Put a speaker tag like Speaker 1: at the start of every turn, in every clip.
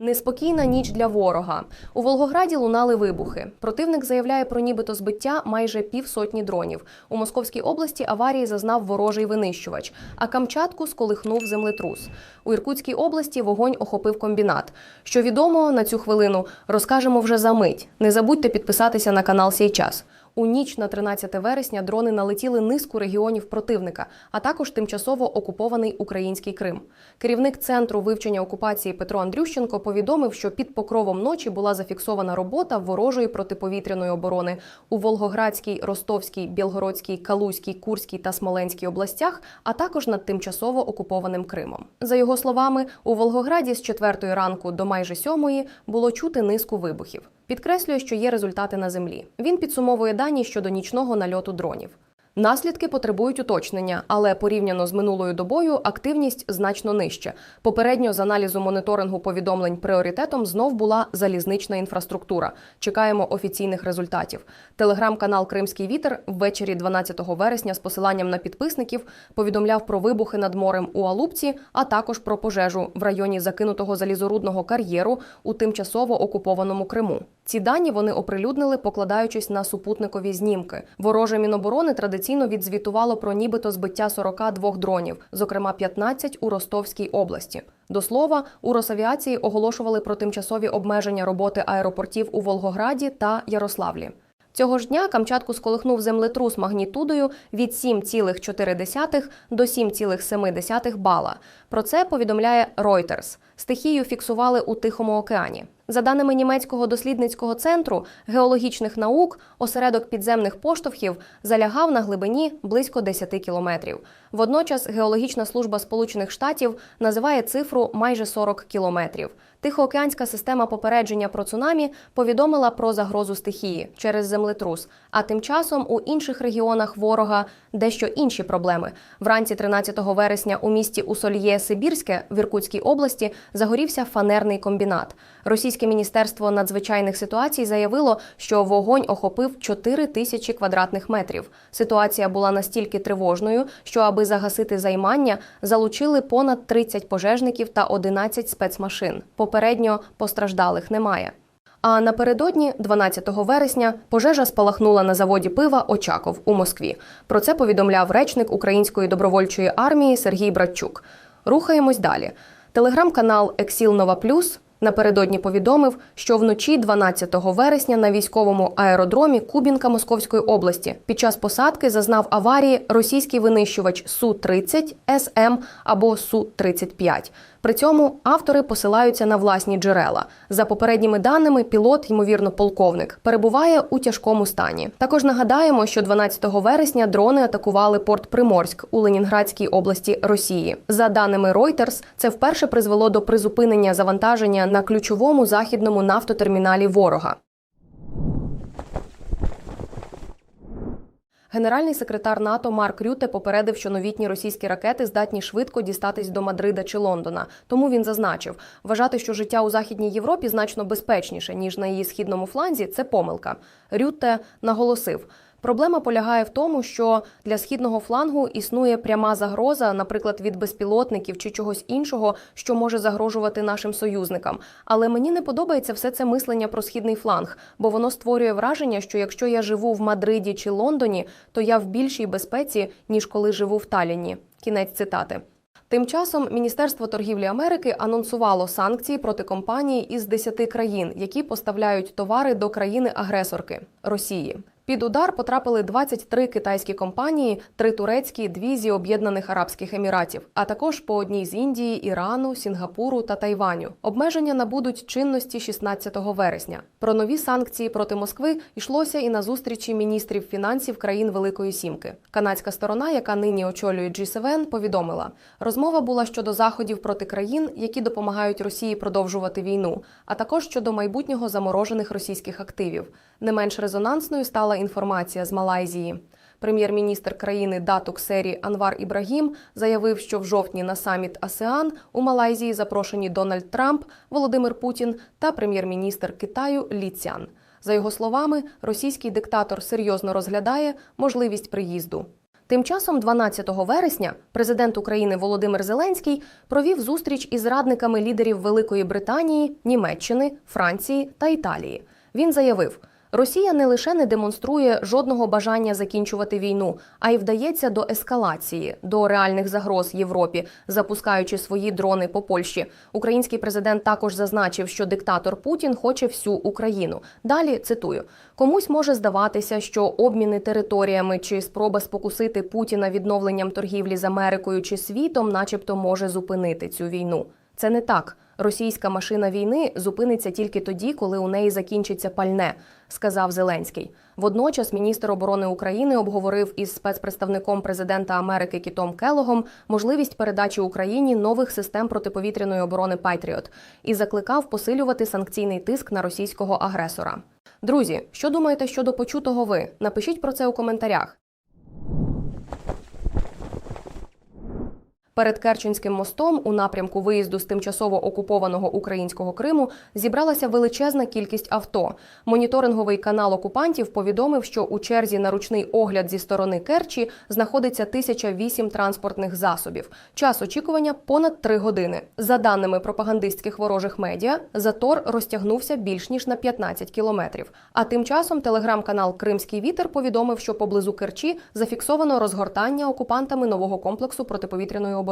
Speaker 1: Неспокійна ніч для ворога. У Волгограді лунали вибухи. Противник заявляє про нібито збиття майже півсотні дронів. У Московській області аварії зазнав ворожий винищувач, а Камчатку сколихнув землетрус. У Іркутській області вогонь охопив комбінат. Що відомо на цю хвилину, розкажемо вже за мить. Не забудьте підписатися на канал «Сей час». У ніч на 13 вересня дрони налетіли низку регіонів противника, а також тимчасово окупований український Крим. Керівник центру вивчення окупації Петро Андрющенко повідомив, що під покровом ночі була зафіксована робота ворожої протиповітряної оборони у Волгоградській, Ростовській, Білгородській, Калузькій, Курській та Смоленській областях, а також над тимчасово окупованим Кримом. За його словами, у Волгограді з 4 ранку до майже 7 було чути низку вибухів. Підкреслює, що є результати на землі. Він підсумовує дані щодо нічного нальоту дронів. Наслідки потребують уточнення, але порівняно з минулою добою активність значно нижча. Попередньо з аналізу моніторингу повідомлень пріоритетом знов була залізнична інфраструктура. Чекаємо офіційних результатів. Телеграм-канал Кримський вітер ввечері 12 вересня з посиланням на підписників повідомляв про вибухи над морем у Алупці, а також про пожежу в районі закинутого залізорудного кар'єру у тимчасово окупованому Криму. Ці дані вони оприлюднили, покладаючись на супутникові знімки. Вороже міноборони традиційно відзвітувало про нібито збиття 42 дронів, зокрема 15 у Ростовській області. До слова, у Росавіації оголошували про тимчасові обмеження роботи аеропортів у Волгограді та Ярославлі. Цього ж дня Камчатку сколихнув землетрус магнітудою від 7,4 до 7,7 бала. Про це повідомляє Reuters. Стихію фіксували у Тихому океані. За даними німецького дослідницького центру геологічних наук, осередок підземних поштовхів залягав на глибині близько 10 кілометрів. Водночас геологічна служба Сполучених Штатів називає цифру майже 40 кілометрів. Тихоокеанська система попередження про цунамі повідомила про загрозу стихії через землетрус. А тим часом у інших регіонах ворога дещо інші проблеми. Вранці 13 вересня у місті Усольє Сибірське в Іркутській області загорівся фанерний комбінат. Російське міністерство надзвичайних ситуацій заявило, що вогонь охопив 4 тисячі квадратних метрів. Ситуація була настільки тривожною, що аби загасити займання, залучили понад 30 пожежників та 11 спецмашин. Попередньо постраждалих немає. А напередодні, 12 вересня, пожежа спалахнула на заводі пива Очаков у Москві. Про це повідомляв речник Української добровольчої армії Сергій Братчук. Рухаємось далі. Телеграм-канал Ексіл Нова Плюс напередодні повідомив, що вночі 12 вересня на військовому аеродромі Кубінка Московської області під час посадки зазнав аварії російський винищувач Су-30 СМ або Су-35. При цьому автори посилаються на власні джерела. За попередніми даними, пілот, ймовірно, полковник, перебуває у тяжкому стані. Також нагадаємо, що 12 вересня дрони атакували порт Приморськ у Ленінградській області Росії. За даними Reuters, це вперше призвело до призупинення завантаження на ключовому західному нафтотерміналі ворога. Генеральний секретар НАТО Марк Рюте попередив, що новітні російські ракети здатні швидко дістатись до Мадрида чи Лондона. Тому він зазначив, вважати, що життя у західній Європі значно безпечніше ніж на її східному фланзі. Це помилка. Рюте наголосив. Проблема полягає в тому, що для східного флангу існує пряма загроза, наприклад, від безпілотників чи чогось іншого, що може загрожувати нашим союзникам. Але мені не подобається все це мислення про східний фланг, бо воно створює враження, що якщо я живу в Мадриді чи Лондоні, то я в більшій безпеці ніж коли живу в Талліні. Кінець цитати. Тим часом Міністерство торгівлі Америки анонсувало санкції проти компаній із 10 країн, які поставляють товари до країни-агресорки Росії. Під удар потрапили 23 китайські компанії, три турецькі, дві зі Об'єднаних Арабських Еміратів, а також по одній з Індії, Ірану, Сінгапуру та Тайваню. Обмеження набудуть чинності 16 вересня. Про нові санкції проти Москви йшлося і на зустрічі міністрів фінансів країн Великої Сімки. Канадська сторона, яка нині очолює G7, повідомила, розмова була щодо заходів проти країн, які допомагають Росії продовжувати війну, а також щодо майбутнього заморожених російських активів. Не менш резонансною стала інформація з Малайзії. Прем'єр-міністр країни Датук Сері Анвар Ібрагім заявив, що в жовтні на саміт АСЕАН у Малайзії запрошені Дональд Трамп, Володимир Путін та прем'єр-міністр Китаю Лі Цян. За його словами, російський диктатор серйозно розглядає можливість приїзду. Тим часом, 12 вересня, президент України Володимир Зеленський провів зустріч із радниками лідерів Великої Британії, Німеччини, Франції та Італії. Він заявив. Росія не лише не демонструє жодного бажання закінчувати війну, а й вдається до ескалації, до реальних загроз Європі, запускаючи свої дрони по Польщі. Український президент також зазначив, що диктатор Путін хоче всю Україну. Далі цитую: комусь може здаватися, що обміни територіями чи спроба спокусити Путіна відновленням торгівлі з Америкою чи світом, начебто, може зупинити цю війну. Це не так. Російська машина війни зупиниться тільки тоді, коли у неї закінчиться пальне, сказав Зеленський. Водночас міністр оборони України обговорив із спецпредставником президента Америки Кітом Келогом можливість передачі Україні нових систем протиповітряної оборони Пайтріот і закликав посилювати санкційний тиск на російського агресора. Друзі, що думаєте щодо почутого ви? Напишіть про це у коментарях. Перед Керченським мостом у напрямку виїзду з тимчасово окупованого українського Криму зібралася величезна кількість авто. Моніторинговий канал окупантів повідомив, що у черзі на ручний огляд зі сторони Керчі знаходиться 1008 транспортних засобів. Час очікування понад три години. За даними пропагандистських ворожих медіа, затор розтягнувся більш ніж на 15 кілометрів. А тим часом телеграм-канал Кримський вітер повідомив, що поблизу Керчі зафіксовано розгортання окупантами нового комплексу протиповітряної оборони.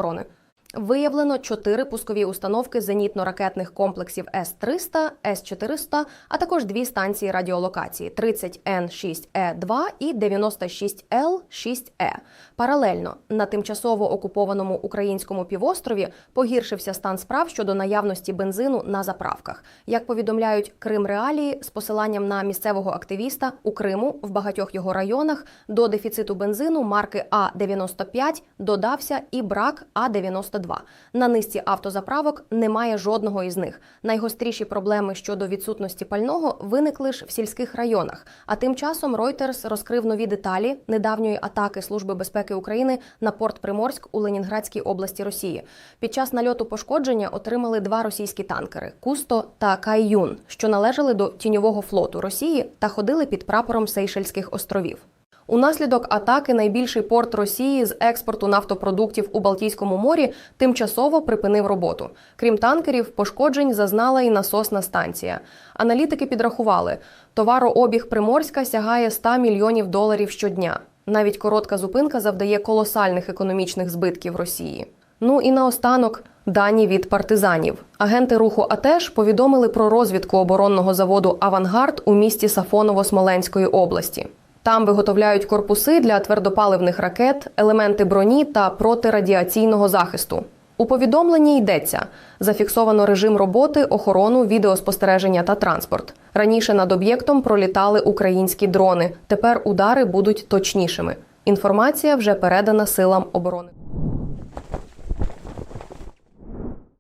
Speaker 1: Виявлено чотири пускові установки зенітно-ракетних комплексів С-300, С-400, а також дві станції радіолокації 30Н6Е2 і 96Л6Е. Паралельно на тимчасово окупованому українському півострові погіршився стан справ щодо наявності бензину на заправках. Як повідомляють Крим Реалії з посиланням на місцевого активіста у Криму в багатьох його районах до дефіциту бензину марки А-95 додався і брак А-92. На низці автозаправок немає жодного із них. Найгостріші проблеми щодо відсутності пального виникли ж в сільських районах. А тим часом Reuters розкрив нові деталі недавньої атаки Служби безпеки України на порт Приморськ у Ленінградській області Росії. Під час нальоту пошкодження отримали два російські танкери Кусто та Кайюн, що належали до тіньового флоту Росії та ходили під прапором Сейшельських островів. Унаслідок атаки найбільший порт Росії з експорту нафтопродуктів у Балтійському морі тимчасово припинив роботу. Крім танкерів, пошкоджень зазнала і насосна станція. Аналітики підрахували, товарообіг Приморська сягає 100 мільйонів доларів щодня. Навіть коротка зупинка завдає колосальних економічних збитків Росії. Ну і наостанок дані від партизанів. Агенти руху АТЕШ повідомили про розвідку оборонного заводу Авангард у місті Сафоново-Смоленської області. Там виготовляють корпуси для твердопаливних ракет, елементи броні та протирадіаційного захисту. У повідомленні йдеться: зафіксовано режим роботи, охорону, відеоспостереження та транспорт. Раніше над об'єктом пролітали українські дрони. Тепер удари будуть точнішими. Інформація вже передана силам оборони.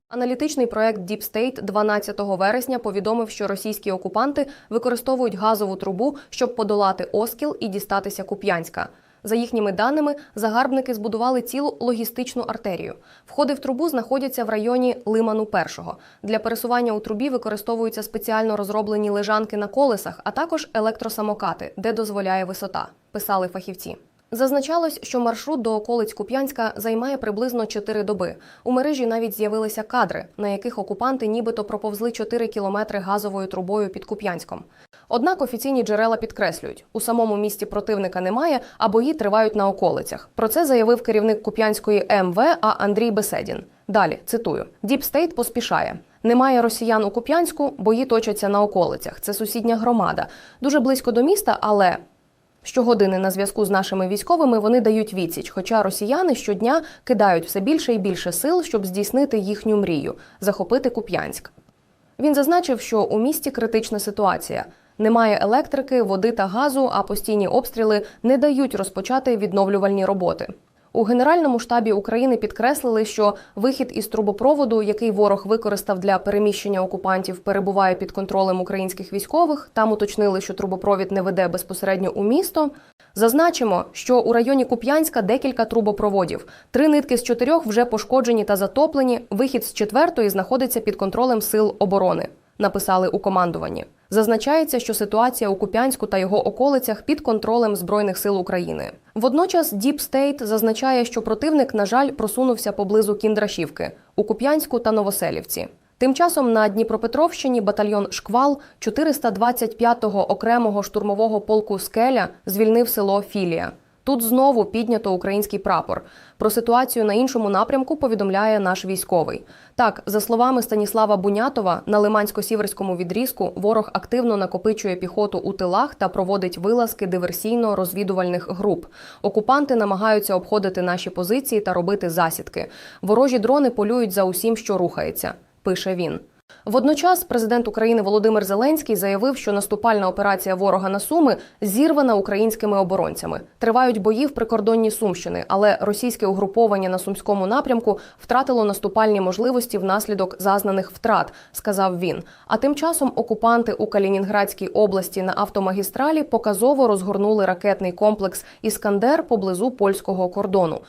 Speaker 1: Аналітичний проект Deep State 12 вересня повідомив, що російські окупанти використовують газову трубу, щоб подолати Оскіл і дістатися Куп'янська. За їхніми даними, загарбники збудували цілу логістичну артерію. Входи в трубу знаходяться в районі Лиману Першого. Для пересування у трубі використовуються спеціально розроблені лежанки на колесах, а також електросамокати, де дозволяє висота. Писали фахівці. Зазначалось, що маршрут до околиць Куп'янська займає приблизно 4 доби. У мережі навіть з'явилися кадри, на яких окупанти нібито проповзли 4 кілометри газовою трубою під Куп'янськом. Однак офіційні джерела підкреслюють, у самому місті противника немає, а бої тривають на околицях. Про це заявив керівник Куп'янської МВ А Андрій Беседін. Далі цитую: Діпстейт поспішає. Немає росіян у Куп'янську, бої точаться на околицях. Це сусідня громада, дуже близько до міста, але Щогодини на зв'язку з нашими військовими вони дають відсіч, хоча росіяни щодня кидають все більше і більше сил, щоб здійснити їхню мрію захопити Куп'янськ. Він зазначив, що у місті критична ситуація. Немає електрики, води та газу, а постійні обстріли не дають розпочати відновлювальні роботи. У Генеральному штабі України підкреслили, що вихід із трубопроводу, який ворог використав для переміщення окупантів, перебуває під контролем українських військових. Там уточнили, що трубопровід не веде безпосередньо у місто. Зазначимо, що у районі Куп'янська декілька трубопроводів. Три нитки з чотирьох вже пошкоджені та затоплені. Вихід з четвертої знаходиться під контролем сил оборони. Написали у командуванні. Зазначається, що ситуація у Куп'янську та його околицях під контролем збройних сил України. Водночас Deep State зазначає, що противник, на жаль, просунувся поблизу Кіндрашівки у Куп'янську та Новоселівці. Тим часом на Дніпропетровщині батальйон Шквал 425-го окремого штурмового полку Скеля звільнив село Філія. Тут знову піднято український прапор. Про ситуацію на іншому напрямку повідомляє наш військовий. Так, за словами Станіслава Бунятова, на Лимансько-Сіверському відрізку ворог активно накопичує піхоту у тилах та проводить вилазки диверсійно-розвідувальних груп. Окупанти намагаються обходити наші позиції та робити засідки. Ворожі дрони полюють за усім, що рухається, пише він. Водночас президент України Володимир Зеленський заявив, що наступальна операція ворога на Суми зірвана українськими оборонцями. Тривають бої в прикордонні Сумщини, але російське угруповання на сумському напрямку втратило наступальні можливості внаслідок зазнаних втрат, сказав він. А тим часом окупанти у Калінінградській області на автомагістралі показово розгорнули ракетний комплекс Іскандер поблизу польського кордону.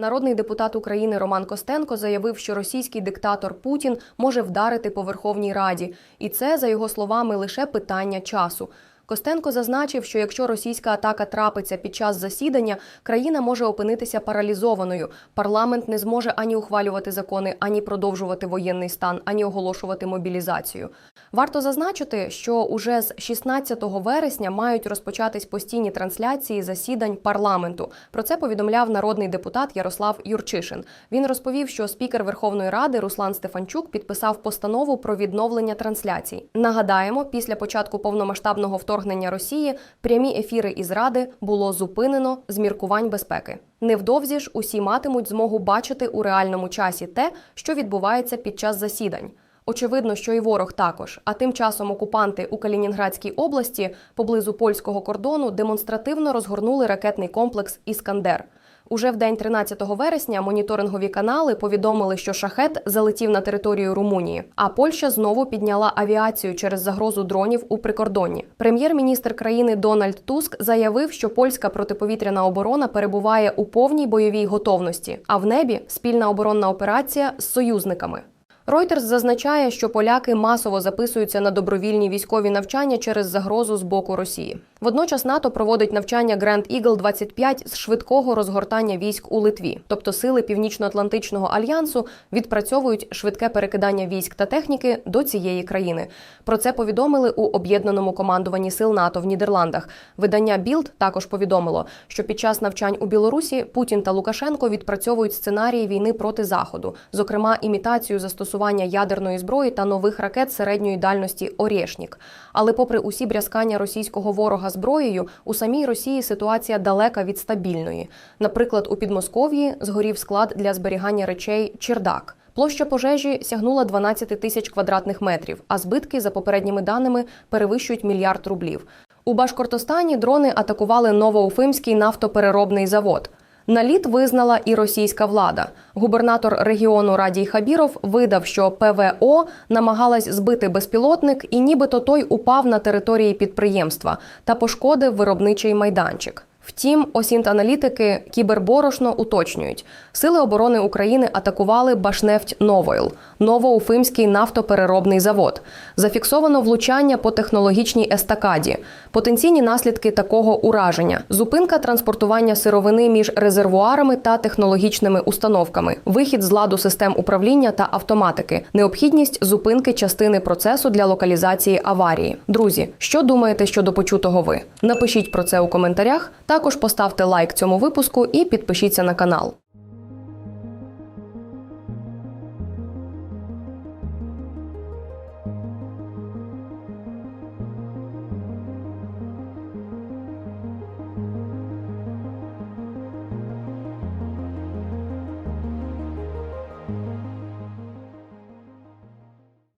Speaker 1: Народний депутат України Роман Костенко заявив, що російський диктатор Путін може вдарити по Верховній Раді, і це, за його словами, лише питання часу. Костенко зазначив, що якщо російська атака трапиться під час засідання, країна може опинитися паралізованою. Парламент не зможе ані ухвалювати закони, ані продовжувати воєнний стан, ані оголошувати мобілізацію. Варто зазначити, що уже з 16 вересня мають розпочатись постійні трансляції засідань парламенту. Про це повідомляв народний депутат Ярослав Юрчишин. Він розповів, що спікер Верховної Ради Руслан Стефанчук підписав постанову про відновлення трансляцій. Нагадаємо, після початку повномасштабного вторгнення Росії прямі ефіри із Ради було зупинено з міркувань безпеки. Невдовзі ж усі матимуть змогу бачити у реальному часі те, що відбувається під час засідань. Очевидно, що і ворог також. А тим часом окупанти у Калінінградській області поблизу польського кордону демонстративно розгорнули ракетний комплекс Іскандер. Уже в день 13 вересня моніторингові канали повідомили, що шахет залетів на територію Румунії. А Польща знову підняла авіацію через загрозу дронів у прикордонні. Прем'єр-міністр країни Дональд Туск заявив, що польська протиповітряна оборона перебуває у повній бойовій готовності, а в небі спільна оборонна операція з союзниками. Reuters зазначає, що поляки масово записуються на добровільні військові навчання через загрозу з боку Росії. Водночас НАТО проводить навчання Grand Eagle 25 з швидкого розгортання військ у Литві, тобто сили Північно-Атлантичного альянсу відпрацьовують швидке перекидання військ та техніки до цієї країни. Про це повідомили у об'єднаному командуванні сил НАТО в Нідерландах. Видання Білд також повідомило, що під час навчань у Білорусі Путін та Лукашенко відпрацьовують сценарії війни проти заходу, зокрема імітацію застосування ядерної зброї та нових ракет середньої дальності Орєшнік. Але, попри усі брязкання російського ворога зброєю, у самій Росії ситуація далека від стабільної. Наприклад, у Підмосков'ї згорів склад для зберігання речей чердак. Площа пожежі сягнула 12 тисяч квадратних метрів, а збитки, за попередніми даними, перевищують мільярд рублів. У Башкортостані дрони атакували Новоуфимський нафтопереробний завод. Наліт визнала і російська влада. Губернатор регіону Радій Хабіров видав, що ПВО намагалась збити безпілотник, і нібито той упав на території підприємства та пошкодив виробничий майданчик. Втім, осінт-аналітики кіберборошно уточнюють, сили оборони України атакували Башнефть Новойл, Новоуфимський нафтопереробний завод. Зафіксовано влучання по технологічній естакаді. Потенційні наслідки такого ураження: зупинка транспортування сировини між резервуарами та технологічними установками, вихід з ладу систем управління та автоматики, необхідність зупинки частини процесу для локалізації аварії. Друзі, що думаєте щодо почутого ви? Напишіть про це у коментарях. Також поставте лайк цьому випуску і підпишіться на канал.